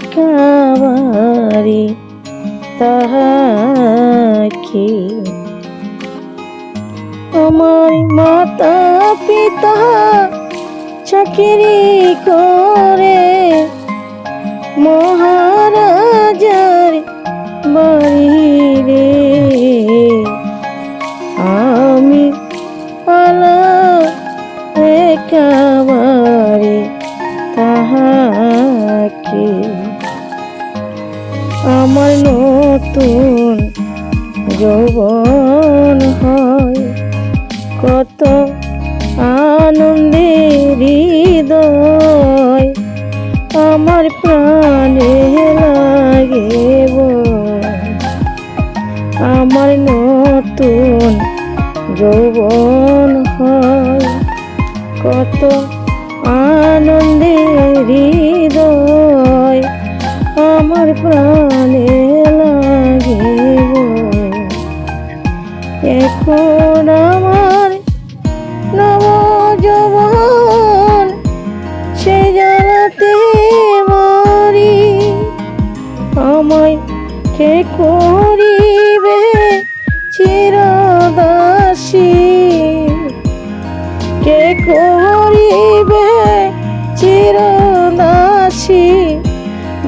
একাবারে তাহাকে। আমার মাতা পিতা চাকরি করে মহারাজার বাড়িরে আমি পালা একাবারে তাহাকে। আমার নতুন যৌবন হয়। কত আনন্দের হৃদয় আমার প্রাণে লাগে আমার নতুন যৌবন হয়। কত আনন্দের হৃদয় আমার প্রাণে কে করিবে চিরদাসী? কে করিবে চিরদাসী?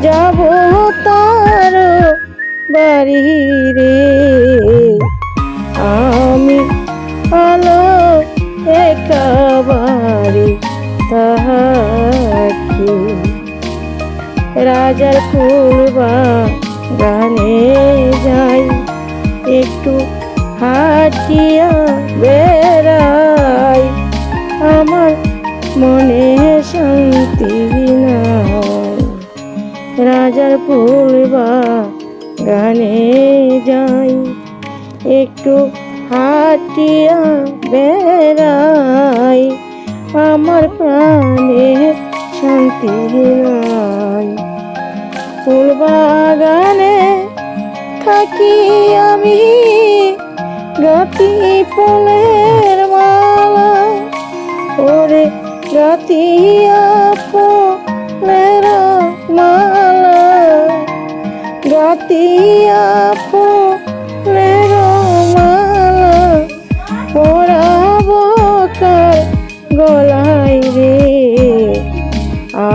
যাব তার বাড়ি রে। আমি আলো একাবারে তাহাকে। রাজার ফুলবা গানে যাই, একটু হাটিয়া বেড়াই। আমার মনে শান্তি নাই। রাজার ফুলবা গানে যাই, একটু হাটিয়া বেড়াই। আমার প্রাণে শান্তি নাই। থাকি আমি গাতি ফুলের মালা, ওরে গাতিয়া ফুলের মালা গাতিয়া ফুলের মালা, পরাবো কার গলায় রে।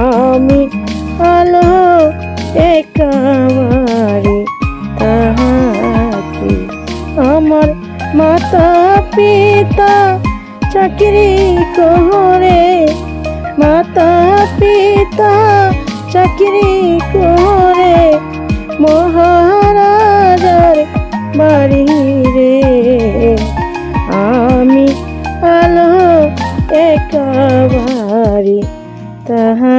আমি আলো একাবারে পিতা চাকরি করে মাতা পিতা চাকরি করে মহারাজার বাড়ি রে। আমি আলো একাবারে তাহা